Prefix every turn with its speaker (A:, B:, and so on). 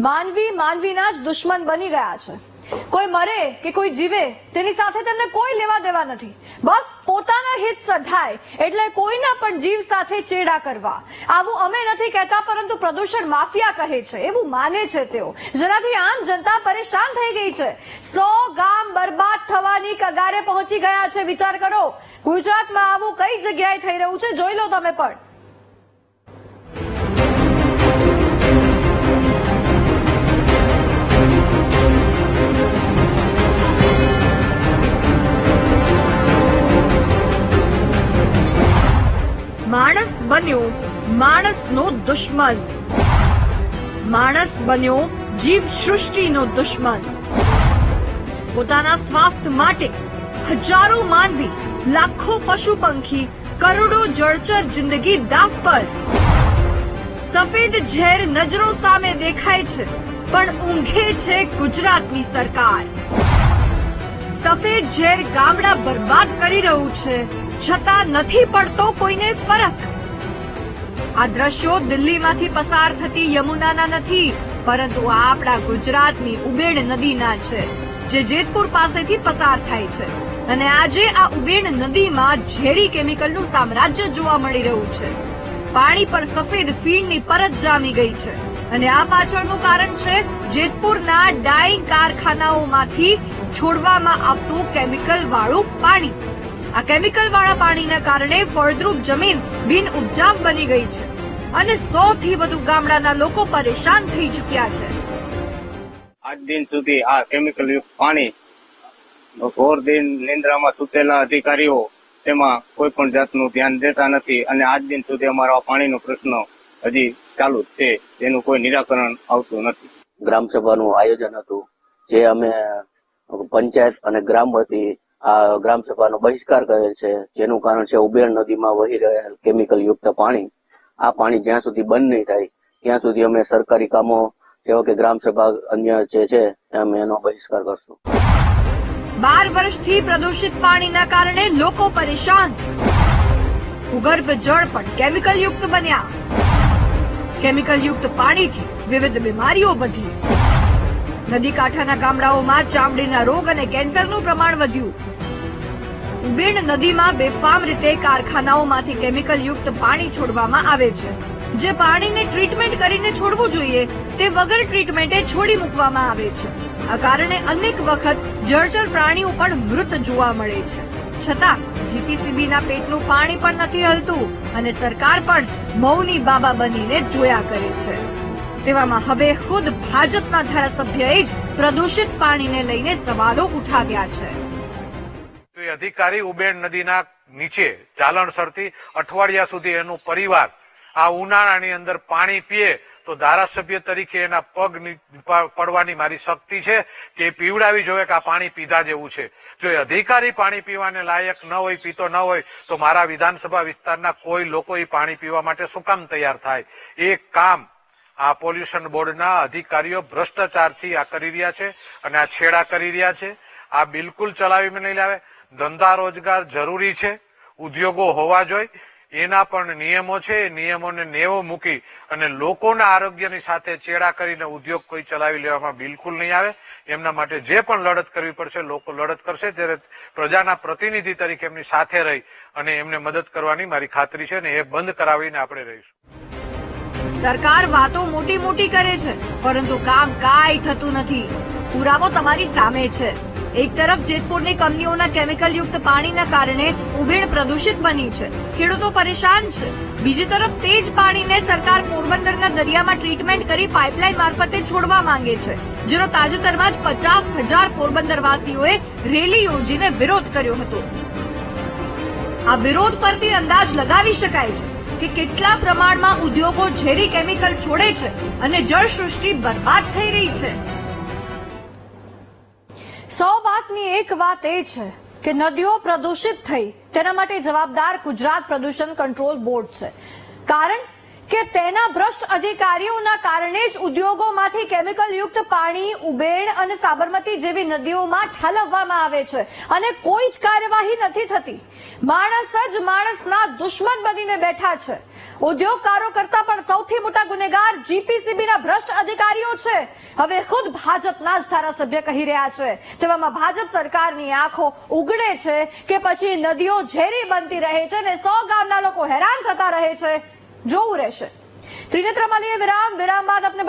A: માનવી માનવીના જ દુશ્મન બની ગયા છે. કોઈ મરે કે કોઈ જીવે, તેની સાથે તેમને કોઈ લેવા દેવા નથી. બસ પોતાના હિત સધાય, એટલે કોઈના પણ જીવ સાથે ચેડા કરવા. આવું અમે નથી કહેતા, પરંતુ પ્રદૂષણ માફિયા કહે છે, એવું માને છે તેઓ. જેનાથી આમ જનતા પરેશાન થઈ ગઈ છે. સો ગામ બરબાદ થવાની કગારે પહોંચી ગયા છે. વિચાર કરો, ગુજરાતમાં આવું કઈ જગ્યાએ થઈ રહ્યું છે? જોઈ લો તમે પણ. બન્યો માણસનો દુશ્મન. માણસ બન્યો જીવ સૃષ્ટિનો દુશ્મન. પોતાના સ્વાસ્થ્ય માટે હજારો માનવી લાખો પશુ પંખી કરોડો જળચર જિંદગી દાવ પર. સફેદ ઝેર નજરો સામે દેખાય છે, પણ ઊંઘે છે ગુજરાતની સરકાર. સફેદ ઝેર ગામડા બરબાદ કરી રહ્યું છે, છતાં નથી પડતો કોઈને ફરક. આ દ્રશ્યો દિલ્હીમાંથી પસાર થતી યમુનાના નથી, પરંતુ આ આપણા ગુજરાતની ઉબેડ નદીના છે, જે જેતપુર પાસેથી પસાર થાય છે. અને આજે આ ઉબેડ નદીમાં ઝેરી કેમિકલનું સામ્રાજ્ય જોવા મળી રહ્યું છે. પાણી પર સફેદ ફીણની પરત જામી ગઈ છે. અને આ પાછળનું કારણ છે, જેતપુરના ડાઈંગ કારખાનાઓમાંથી છોડવામાં આવતું કેમિકલ વાળું પાણી. આ કેમિકલ વાળા પાણીના કારણે ફળદ્રુપ જમીન બિન ઉપજાવ બની ગઈ છે અને સો થી વધુ ગામડાના લોકો પરેશાન થઈ ચુક્યા છે.
B: આજ દિન સુધી આ કેમિકલ યુક્ત પાણી ઘોર દિન નિંદ્રામાં સુતેલા અધિકારીઓ તેમાં કોઈ પણ જાતનું ધ્યાન દેતા નથી અને આજ દિન સુધી અમારો આ પાણીનો પ્રશ્ન હજી ચાલુ જ છે. તેનું કોઈ નિરાકરણ આવતું નથી.
C: ગ્રામસભાનું આયોજન હતું જે અમે પંચાયત અને ગ્રામ વતી આ ગ્રામ સભાનો બહિષ્કાર કરેલ છે. જેનું કારણ છે ઉબેર નદીમાં વહી રહેલ કેમિકલ યુક્ત પાણી. આ પાણી જ્યાં સુધી બંધ નહીં થાય, ત્યાં સુધી અમે સરકારી કામો જેવા કે ગ્રામ સભા અન્ય જે છે, અમે એનો બહિષ્કાર કરશું.
A: બાર વર્ષથી પ્રદૂષિત પાણીના કારણે લોકો પરેશાન. ભૂગર્ભ જળ પણ કેમિકલ યુક્ત બન્યા. કેમિકલ યુક્ત પાણીથી વિવિધ બીમારીઓ વધી. નદી કાંઠાના ગામડાઓમાં ચામડીના રોગ અને કેન્સરનું પ્રમાણ વધ્યું. બીડ નદીમાં બેફામ રીતે કારખાનાઓમાંથી કેમિકલ યુક્ત પાણી છોડવામાં આવે છે. જે પાણીને ટ્રીટમેન્ટ કરીને છોડવું જોઈએ, તે વગર ટ્રીટમેન્ટે છોડી મૂકવામાં આવે છે. આ કારણે અનેક વખત જળચર પ્રાણીઓ પણ મૃત જોવા મળે છે. છતાં, જીપીસીબીના પેટનું પાણી પણ નથી હલતું અને સરકાર પણ મૌની બાબા બનીને જોયા કરે છે. તેવામાં હવે ખુદ ભાજપના ધારાસભ્યએ જ પ્રદૂષિત પાણીને લઈને સવાલો ઉઠાવ્યા છે.
D: અધિકારી ઉબેણ નદીના નીચે જાલણસરથી અઠવાડિયા સુધી એનું પરિવાર આ ઉનાળાની અંદર પાણી પીએ તો ધારાસભ્ય તરીકે એના પગ પડવાની મારી શક્તિ છે કે પીવડાવી જોઈએ કે આ પાણી પીધા જેવું છે. જો એ અધિકારી પાણી પીવાને લાયક ન હોય, પીતો ન હોય, તો મારા વિધાનસભા વિસ્તારના કોઈ લોકો એ પાણી પીવા માટે શું કામ તૈયાર થાય? એ કામ આ પોલ્યુશન બોર્ડના અધિકારીઓ ભ્રષ્ટાચારથી આ કરી રહ્યા છે અને આ છેડા કરી રહ્યા છે. આ બિલકુલ ચલાવી નહીં લાવે. ધંધા રોજગાર જરૂરી છે. ઉદ્યોગો હોવા જોઈએ એના પણ નિયમો છે. એ નિયમોને નેવો મૂકી અને લોકોના આરોગ્યની સાથે ચેડા કરીને ઉદ્યોગ કોઈ ચલાવી લેવામાં બિલકુલ નહીં આવે. એમના માટે જે પણ લડત કરવી પડશે, લોકો લડત કરશે. ત્યારે પ્રજાના પ્રતિનિધિ તરીકે એમની સાથે રહી અને એમને મદદ કરવાની મારી ખાતરી છે અને એ બંધ કરાવીને આપણે રહીશું.
A: સરકાર વાતો મોટી મોટી કરે છે, પરંતુ કામ કાંઈ થતું નથી. પુરાવો તમારી સામે છે. એક તરફ જેતપુરની કંપનીઓના કેમિકલ યુક્ત પાણીના કારણે ઉબેણ પ્રદૂષિત બની છે. ખેડૂતો પરેશાન છે. બીજી તરફ તે જ પાણીને સરકાર પોરબંદરના દરિયામાં ટ્રીટમેન્ટ કરી પાઇપલાઇન મારફતે છોડવા માંગે છે, જેનો તાજેતરમાં જ પચાસ હજાર પોરબંદરવાસીઓએ રેલી યોજીને વિરોધ કર્યો હતો. આ વિરોધ પરથી અંદાજ લગાવી શકાય છે. કે કેટલા પ્રમાણમાં ઉદ્યોગો ઝેરી કેમિકલ છોડે છે અને જળ સૃષ્ટિ બરબાદ થઈ રહી છે? સો વાતની એક વાત એ છે કે નદીઓ પ્રદૂષિત થઈ, તેના માટે જવાબદાર ગુજરાત પ્રદૂષણ કંટ્રોલ બોર્ડ છે. કારણ કે તેના ભ્રષ્ટ અધિકારીઓના કારણે જ ઉદ્યોગોમાંથી કેમિકલ યુક્ત પાણી ઉબેણ અને સાબરમતી જેવી નદીઓમાં ઠાલવવામાં આવે છે અને કોઈ જ કાર્યવાહી નથી થતી. માણસ જ માણસના દુશ્મન બનીને બેઠા છે. ઉદ્યોગકારો કરતા પણ સૌથી મોટા ગુનેગાર જીપીસીબીના ભ્રષ્ટ અધિકારીઓ છે. હવે ખુદ ભાજપના જ ધારાસભ્ય કહી રહ્યા છે. તેવામાં ભાજપ સરકારની આંખો ઉગડે છે કે પછી નદીઓ ઝેરી બનતી રહે છે અને સો ગામના લોકો હેરાન થતા રહે છે. જોવું રહેશે. ત્રિનેત્ર મલીએ વિરામ. વિરામ બાદ આપને